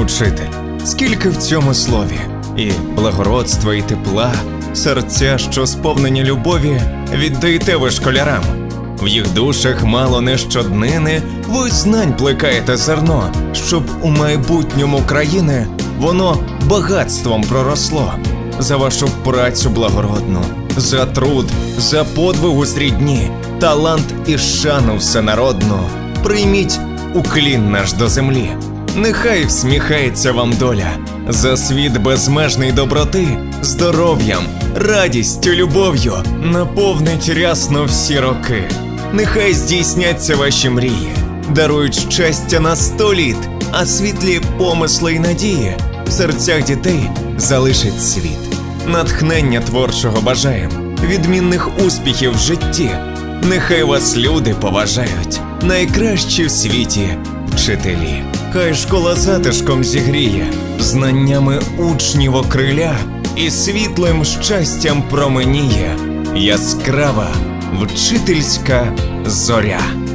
Учитель, скільки в цьому слові, і благородства, і тепла, серця, що сповнені любові, віддаєте ви школярам. В їх душах мало не щоднини, ви знань плекаєте зерно, щоб у майбутньому країни воно багатством проросло. За вашу працю благородну, за труд, за подвигу срідні, талант і шану всенародну. Прийміть уклін наш до землі. Нехай всміхається вам доля за світ безмежний доброти, здоров'ям, радістю, любов'ю наповнить рясно всі роки. Нехай здійсняться ваші мрії, дарують щастя на сто літ, а світлі помисли й надії в серцях дітей залишить світ. Натхнення творчого бажаєм, відмінних успіхів в житті. Нехай вас люди поважають, найкращі в світі вчителі. Хай школа затишком зігріє, знаннями учнів окриля і світлим щастям променіє яскрава вчительська зоря.